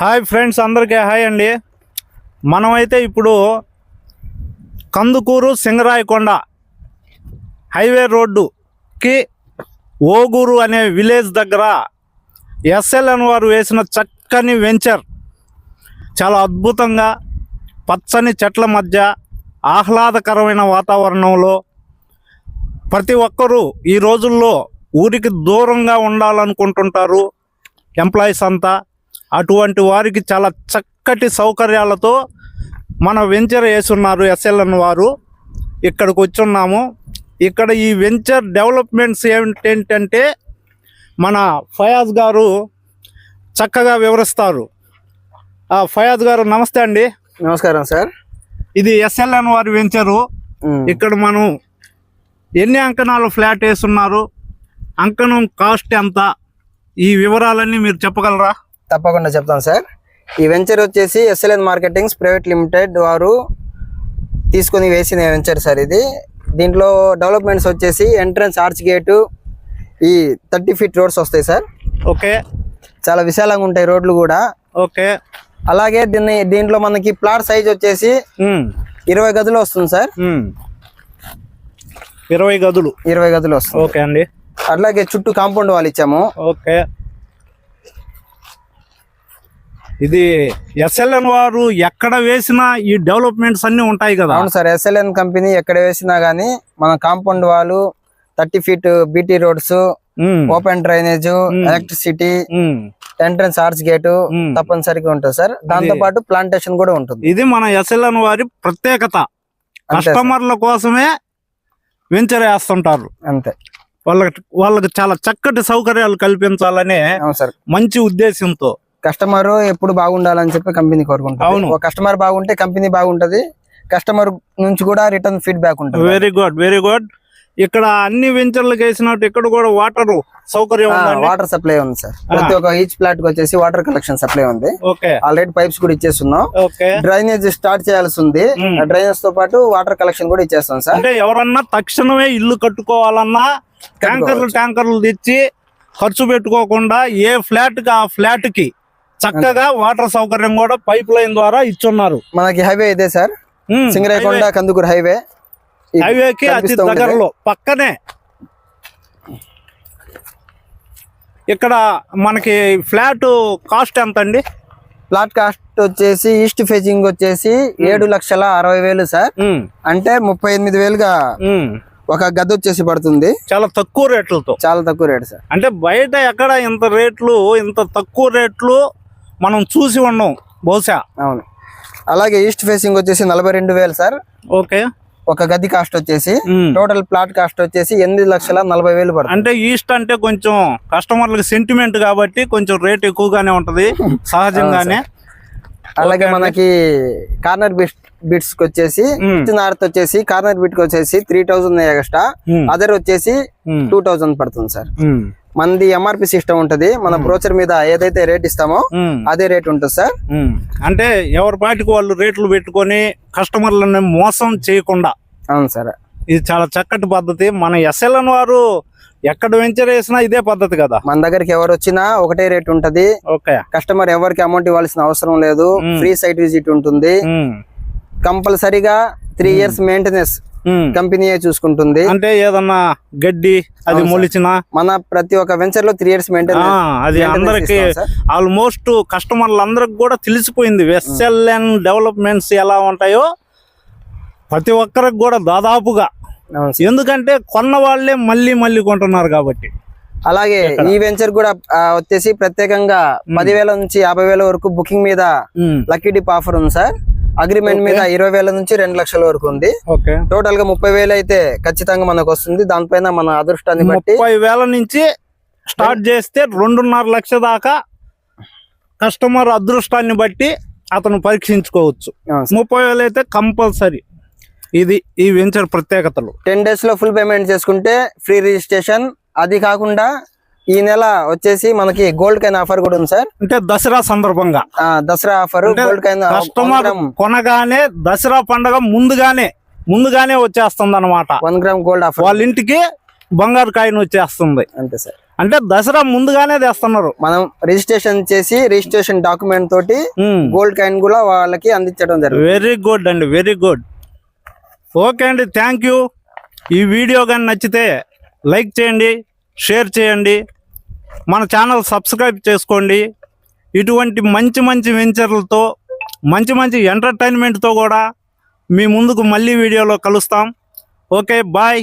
Hi friends అందరికీ hi అండి. మనమైతే ఇప్పుడు కందుకూరు సింగరాయకొండ హైవే రోడ్డుకి ఓగూరు అనే విలేజ్ దగ్గర ఎస్ఎల్ఎన్ వారు వేసిన చక్కని వెంచర్. చాలా అద్భుతంగా పచ్చని చెట్ల మధ్య ఆహ్లాదకరమైన వాతావరణంలో ప్రతి ఒక్కరూ ఈ రోజుల్లో ఊరికి దూరంగా ఉండాలనుకుంటుంటారు. ఎంప్లాయీస్ అంతా అటువంటి వారికి చాలా చక్కటి సౌకర్యాలతో మన వెంచర్ వేసున్నారు ఎస్ఎల్ఎన్ వారు. ఇక్కడికి వచ్చున్నాము. ఇక్కడ ఈ వెంచర్ డెవలప్మెంట్స్ ఏమిటంటే మన ఫయాజ్ గారు చక్కగా వివరిస్తారు. ఫయాజ్ గారు నమస్తే అండి. నమస్కారం సార్. ఇది ఎస్ఎల్ఎన్ వారి వెంచరు. ఇక్కడ మనం ఎన్ని అంకణాలు ఫ్లాట్ వేస్తున్నారు? అంకణం కాస్ట్ ఎంత? ఈ వివరాలన్నీ మీరు చెప్పగలరా? తప్పకుండా చెప్తాను సార్. ఈ వెంచర్ వచ్చేసి ఎస్ఎల్ఎన్ మార్కెటింగ్స్ ప్రైవేట్ లిమిటెడ్ వారు తీసుకొని వేసిన వెంచర్ సార్ ఇది. దీంట్లో డెవలప్మెంట్స్ వచ్చేసి ఎంట్రన్స్ ఆర్చ్ గేటు ఈ థర్టీ ఫీట్ రోడ్స్ వస్తాయి సార్. ఓకే. చాలా విశాలంగా ఉంటాయి రోడ్లు కూడా. ఓకే. అలాగే దీన్ని దీంట్లో మనకి ప్లాట్ సైజ్ వచ్చేసి ఇరవై గదులు వస్తుంది సార్. ఇరవై గదులు. ఇరవై గదులు వస్తుంది. ఓకే అండి. అట్లాగే చుట్టూ కాంపౌండ్ వాళ్ళు ఇచ్చాము. ఓకే. ఇది ఎస్ఎల్ఎన్ వారు ఎక్కడ వేసినా ఈ డెవలప్మెంట్స్ అన్నీ ఉంటాయి కదా. అవును సార్ ఎస్ఎల్ఎన్ కంపెనీ ఎక్కడ వేసినా గానీ మన కాంపౌండ్ వాళ్ళు thirty feet BT roads open drainage electricity. Entrance arch gate. తప్పనిసరిగా ఉంటుంది సార్. దాంతో పాటు ప్లాంటేషన్ కూడా ఉంటుంది. ఇది మన ఎస్ఎల్ఎన్ వారి ప్రత్యేకత. కస్టమర్ల కోసమే వెంచర్ వేస్తుంటారు. అంతే. వాళ్ళకి వాళ్ళకి చాలా చక్కటి సౌకర్యాలు కల్పించాలనే మంచి ఉద్దేశంతో. కస్టమర్ ఎప్పుడు బాగుండాలని చెప్పి కంపెనీ. ఒక కస్టమర్ బాగుంటే కంపెనీ బాగుంటది. కస్టమర్ నుంచి కూడా రిటర్న్ ఫీడ్బ్యాక్ ఉంటుంది. వెరీ గుడ్ వెరీ గుడ్ ఇక్కడ అన్ని వెంచర్లకు వేసినట్టు ఇక్కడ కూడా వాటర్ సౌకర్యం వాటర్ సప్లై ఉంది సార్. ప్రతి ఒక్క ఈచ్ ప్లాట్కి వచ్చేసి వాటర్ కలెక్షన్ సప్లై ఉంది. ఆల్రెడీ పైప్స్ కూడా ఇచ్చేస్తున్నాం. డ్రైనేజ్ స్టార్ట్ చేయాల్సి ఉంది. డ్రైనేజ్తో పాటు వాటర్ కలెక్షన్ కూడా ఇచ్చేస్తాం సార్. అంటే ఎవరన్నా తక్షణమే ఇల్లు కట్టుకోవాలన్నా ట్యాంకర్లు ట్యాంకర్లు తెచ్చి ఖర్చు పెట్టుకోకుండా ఏ ఫ్లాట్కి ఆ ఫ్లాట్కి చక్కగా వాటర్ సౌకర్యం కూడా పైప్ లైన్ ద్వారా ఇచ్చున్నారు. మనకి హైవే ఇదే సార్. సింగరైకొండ కందుకూరు హైవే. హైవేకి అతి. దగ్గరలో పక్కనే. ఇక్కడ మనకి ఫ్లాట్ కాస్ట్ ఎంత అండి ప్లాట్ కాస్ట్ వచ్చేసి ఈస్ట్ ఫేజింగ్ వచ్చేసి ఏడు లక్షల అరవై వేలు సార్. అంటే ముప్పై ఎనిమిది వేలుగా. ఒక గది వచ్చేసి పడుతుంది. చాలా తక్కువ రేట్లతో. చాలా తక్కువ రేట్ సార్. అంటే బయట ఎక్కడ ఇంత రేట్లు ఇంత తక్కువ రేట్లు మనం చూసి ఉన్నాం బహుశా. అవును. అలాగే ఈస్ట్ ఫేసింగ్ వచ్చేసి నలభై రెండు వేలు సార్. ఓకే. ఒక గది కాస్ట్ వచ్చేసి. టోటల్ ప్లాట్ కాస్ట్ వచ్చేసి ఎనిమిది లక్షల నలభై వేలు పడుతుంది. అంటే ఈస్ట్ అంటే కొంచెం కస్టమర్లకు సెంటిమెంట్ కాబట్టి కొంచెం రేట్ ఎక్కువగానే ఉంటది సహజంగానే. అలాగే మనకి కార్నర్ బిట్ బిట్స్కి వచ్చేసి. నార్త్ వచ్చేసి కార్నర్ బిట్కి వచ్చేసి త్రీ థౌసండ్ ఎక్స్ట్రా. అదర్ వచ్చేసి టూ థౌసండ్ పడుతుంది సార్. మనది ఎంఆర్పి సిస్టమ్ ఉంటది. మన బ్రోచర్ మీద ఏదైతే రేట్ ఇస్తామో అదే రేట్ ఉంటుంది సార్. అంటే ఎవరి పాటికి వాళ్ళు రేట్లు పెట్టుకొని కస్టమర్లను మోసం చేయకుండా. అవును సార్. ఇది చాలా చక్కటి పద్ధతి. మన ఎస్ఎల్ఎన్ వారు ఎక్కడ వెంచర్ వేసినా ఇదే పద్ధతి కదా. మన దగ్గరికి ఎవరు వచ్చినా ఒకటే రేట్ ఉంటది. కస్టమర్ ఎవరికి అమౌంట్ ఇవ్వాల్సిన అవసరం లేదు. ఫ్రీ సైట్ విజిట్ ఉంటుంది. కంపల్సరీగా త్రీ ఇయర్స్ మెయింటెనెన్స్. కంపెనీయే చూసుకుంటుంది. అంటే ఏదన్నా గడ్డి అది మొలిచిన మన ప్రతి ఒక్క వెంచర్లో త్రీ ఇయర్స్ ఆ, మెయింటెనెన్స్ అది అందరికి ఆల్మోస్ట్ కస్టమర్లు అందరికి కూడా తెలిసిపోయింది. ఎస్ఎల్ఎన్ డెవలప్మెంట్స్ ఎలా ఉంటాయో ప్రతి ఒక్కరికి కూడా దాదాపుగా. ఎందుకంటే కొన్న వాళ్ళే మళ్ళీ మళ్ళీ కొంటున్నారు కాబట్టి. అలాగే ఈ వెంచర్ కూడా వచ్చేసి ప్రత్యేకంగా పదివేల నుంచి యాభై వేల వరకు బుకింగ్ మీద లక్కీ డిప్ ఆఫర్ ఉంది సార్. అగ్రిమెంట్ మీద ఇరవై వేల నుంచి రెండు లక్షల వరకు ఉంది. టోటల్గా ముప్పై వేలు అయితే ఖచ్చితంగా మనకు వస్తుంది. దానిపైన మన అదృష్టాన్ని బట్టి ముప్పై వేల నుంచి స్టార్ట్ చేస్తే రెండున్నర లక్ష దాకా కస్టమర్ అదృష్టాన్ని బట్టి అతను పరీక్షించుకోవచ్చు. ముప్పై వేలు అయితే కంపల్సరీ. ఇది ఈ వెంచర్ ప్రత్యేకతలు. టెన్ డేస్లో ఫుల్ పేమెంట్ చేసుకుంటే ఫ్రీ రిజిస్ట్రేషన్. అది కాకుండా ఈ నెల వచ్చేసి మనకి గోల్డ్ కైన్ ఆఫర్ కూడా ఉంది సార్. అంటే దసరా సందర్భంగా. Dasara offer gold coin customer కొనగానే Dasara పండగ ముందుగానే ముందుగానే వచ్చేస్తుంది అనమాట వన్ గ్రామ్ గోల్డ్ ఆఫర్ వాళ్ళ ఇంటికి బంగారు కాయిన్ వచ్చేస్తుంది. అంతే సార్. అంటే దసరా ముందుగానే తెస్తున్నారు. మనం రిజిస్ట్రేషన్ చేసి రిజిస్ట్రేషన్ డాక్యుమెంట్ తోటి గోల్డ్ కాయిన్ కూడా వాళ్ళకి అందించడం జరుగుతుంది. వెరీ గుడ్ అండి వెరీ గుడ్ ఓకే అండి థ్యాంక్ యూ ఈ వీడియో కానీ నచ్చితే లైక్ చేయండి షేర్ చేయండి. మన ఛానల్ సబ్స్క్రైబ్ చేసుకోండి. ఇటువంటి మంచి మంచి వెంచర్లతో మంచి మంచి ఎంటర్టైన్మెంట్తో కూడా మీ ముందుకు మళ్ళీ వీడియోలో కలుస్తాం. Okay bye